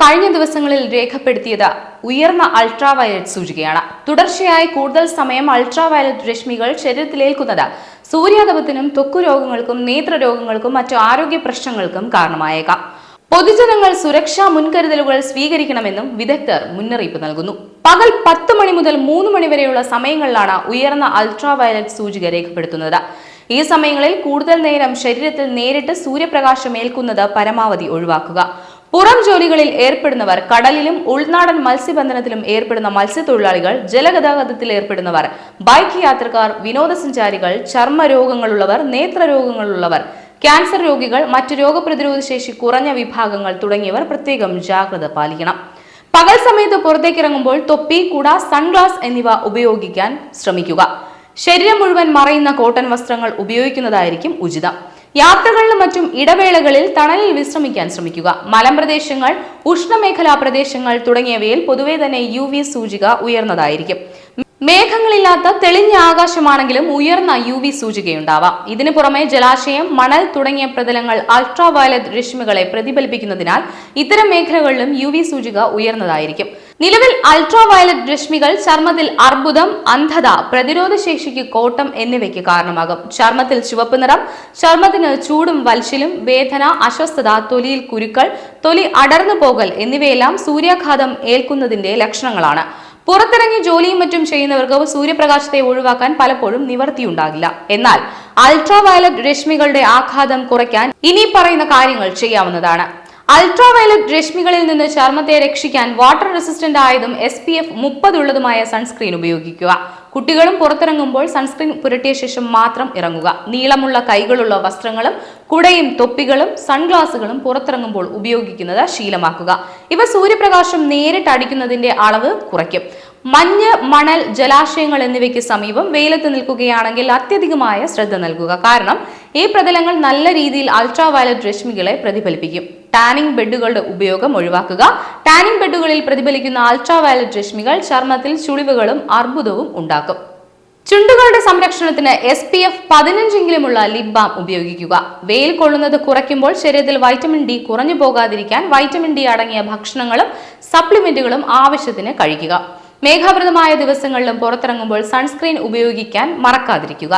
കഴിഞ്ഞ ദിവസങ്ങളിൽ രേഖപ്പെടുത്തിയത് ഉയർന്ന അൾട്രാവയലറ്റ് സൂചികയാണ്. തുടർച്ചയായി കൂടുതൽ സമയം അൾട്രാവയലറ്റ് രശ്മികൾ ശരീരത്തിലേൽക്കുന്നത് സൂര്യാതപത്തിനും ത്വക്കു രോഗങ്ങൾക്കും നേത്രരോഗങ്ങൾക്കും മറ്റു ആരോഗ്യ പ്രശ്നങ്ങൾക്കും കാരണമായേക്കാം. പൊതുജനങ്ങൾ സുരക്ഷാ മുൻകരുതലുകൾ സ്വീകരിക്കണമെന്നും വിദഗ്ധർ മുന്നറിയിപ്പ് നൽകുന്നു. പകൽ പത്ത് മണി മുതൽ മൂന്ന് മണി വരെയുള്ള സമയങ്ങളിലാണ് ഉയർന്ന അൾട്രാവയലറ്റ് സൂചിക രേഖപ്പെടുത്തുന്നത്. ഈ സമയങ്ങളിൽ കൂടുതൽ നേരം ശരീരത്തിൽ നേരിട്ട് സൂര്യപ്രകാശം ഏൽക്കുന്നത് പരമാവധി ഒഴിവാക്കുക. പുറം ജോലികളിൽ ഏർപ്പെടുന്നവർ കടലിലും ഉൾനാടൻ മത്സ്യബന്ധനത്തിലും ഏർപ്പെടുന്ന മത്സ്യത്തൊഴിലാളികൾ ജലഗതാഗതത്തിൽ ഏർപ്പെടുന്നവർ ബൈക്ക് യാത്രക്കാർ വിനോദസഞ്ചാരികൾ ചർമ്മ രോഗങ്ങളുള്ളവർ നേത്രരോഗങ്ങളുള്ളവർ ക്യാൻസർ രോഗികൾ മറ്റ് രോഗപ്രതിരോധ ശേഷി കുറഞ്ഞ വിഭാഗങ്ങൾ തുടങ്ങിയവർ പ്രത്യേകം ജാഗ്രത പാലിക്കണം. പകൽ സമയത്ത് പുറത്തേക്കിറങ്ങുമ്പോൾ തൊപ്പി കുട സൺഗ്ലാസ് എന്നിവ ഉപയോഗിക്കാൻ ശ്രമിക്കുക. ശരീരം മുഴുവൻ മറയുന്ന കോട്ടൺ വസ്ത്രങ്ങൾ ഉപയോഗിക്കുന്നതായിരിക്കും ഉചിതം. യാത്രകളിലും മറ്റും ഇടവേളകളിൽ തണലിൽ വിശ്രമിക്കാൻ ശ്രമിക്കുക. മലമ്പ്രദേശങ്ങൾ ഉഷ്ണമേഖലാ പ്രദേശങ്ങൾ തുടങ്ങിയവയിൽ പൊതുവെ തന്നെ യു വി സൂചിക ഉയർന്നതായിരിക്കും. മേഘങ്ങളില്ലാത്ത തെളിഞ്ഞ ആകാശമാണെങ്കിലും ഉയർന്ന യു വി സൂചികയുണ്ടാവാം. ഇതിനു പുറമെ ജലാശയം മണൽ തുടങ്ങിയ പ്രതലങ്ങൾ അൾട്രാവയലറ്റ് രശ്മികളെ പ്രതിഫലിപ്പിക്കുന്നതിനാൽ ഇത്തരം മേഖലകളിലും യു വി സൂചിക ഉയർന്നതായിരിക്കും. നിലവിൽ അൾട്രാ വയലറ്റ് രശ്മികൾ ചർമ്മത്തിൽ അർബുദം അന്ധത പ്രതിരോധ ശേഷിക്ക് കോട്ടം എന്നിവയ്ക്ക് കാരണമാകും. ചർമ്മത്തിൽ ചുവപ്പ് നിറം ചർമ്മത്തിന് ചൂടും വൽശിലും വേദന അസ്വസ്ഥത തൊലിയിൽ കുരുക്കൾ തൊലി അടർന്നു പോകൽ എന്നിവയെല്ലാം സൂര്യാഘാതം ഏൽക്കുന്നതിന്റെ ലക്ഷണങ്ങളാണ്. പുറത്തിറങ്ങി ജോലിയും മറ്റും ചെയ്യുന്നവർക്ക് സൂര്യപ്രകാശത്തെ ഒഴിവാക്കാൻ പലപ്പോഴും നിവർത്തിയുണ്ടാകില്ല. എന്നാൽ അൾട്രാ വയലറ്റ് രശ്മികളുടെ ആഘാതം കുറയ്ക്കാൻ ഇനി പറയുന്ന കാര്യങ്ങൾ ചെയ്യാവുന്നതാണ്. അൾട്രാവയലറ്റ് രശ്മികളിൽ നിന്ന് ചർമ്മത്തെ രക്ഷിക്കാൻ വാട്ടർ റെസിസ്റ്റന്റ് ആയതും എസ് പി എഫ് മുപ്പതുള്ളതുമായ സൺസ്ക്രീൻ ഉപയോഗിക്കുക. കുട്ടികളും പുറത്തിറങ്ങുമ്പോൾ സൺസ്ക്രീൻ പുരട്ടിയ ശേഷം മാത്രം ഇറങ്ങുക. നീളമുള്ള കൈകളുള്ള വസ്ത്രങ്ങളും കുടയും തൊപ്പികളും സൺഗ്ലാസുകളും പുറത്തിറങ്ങുമ്പോൾ ഉപയോഗിക്കുന്നത് ശീലമാക്കുക. ഇവ സൂര്യപ്രകാശം നേരിട്ട് അടിക്കുന്നതിന്റെ അളവ് കുറയ്ക്കും. മഞ്ഞ് മണൽ ജലാശയങ്ങൾ എന്നിവയ്ക്ക് സമീപം വെയിലത്ത് നിൽക്കുകയാണെങ്കിൽ അത്യധികമായ ശ്രദ്ധ നൽകുക. കാരണം ഈ പ്രതലങ്ങൾ നല്ല രീതിയിൽ അൾട്രാവയലറ്റ് രശ്മികളെ പ്രതിഫലിപ്പിക്കും. ടാനിംഗ് ബെഡുകളുടെ ഉപയോഗം ഒഴിവാക്കുക. ടാനിംഗ് ബെഡുകളിൽ പ്രതിഫലിക്കുന്ന അൾട്രാവയലറ്റ് രശ്മികൾ ചർമ്മത്തിൽ ചുളിവുകളും അർബുദവും ഉണ്ടാക്കും. ചുണ്ടുകളുടെ സംരക്ഷണത്തിന് എസ് പി എഫ് പതിനഞ്ചെങ്കിലുമുള്ള ലിപ് ബാം ഉപയോഗിക്കുക. വെയിൽ കൊള്ളുന്നത് കുറയ്ക്കുമ്പോൾ ശരീരത്തിൽ വൈറ്റമിൻ ഡി കുറഞ്ഞു പോകാതിരിക്കാൻ വൈറ്റമിൻ ഡി അടങ്ങിയ ഭക്ഷണങ്ങളും സപ്ലിമെന്റുകളും ആവശ്യത്തിന് കഴിക്കുക. മേഘാവൃതമായ ദിവസങ്ങളിലും പുറത്തിറങ്ങുമ്പോൾ സൺസ്ക്രീൻ ഉപയോഗിക്കാൻ മറക്കാതിരിക്കുക.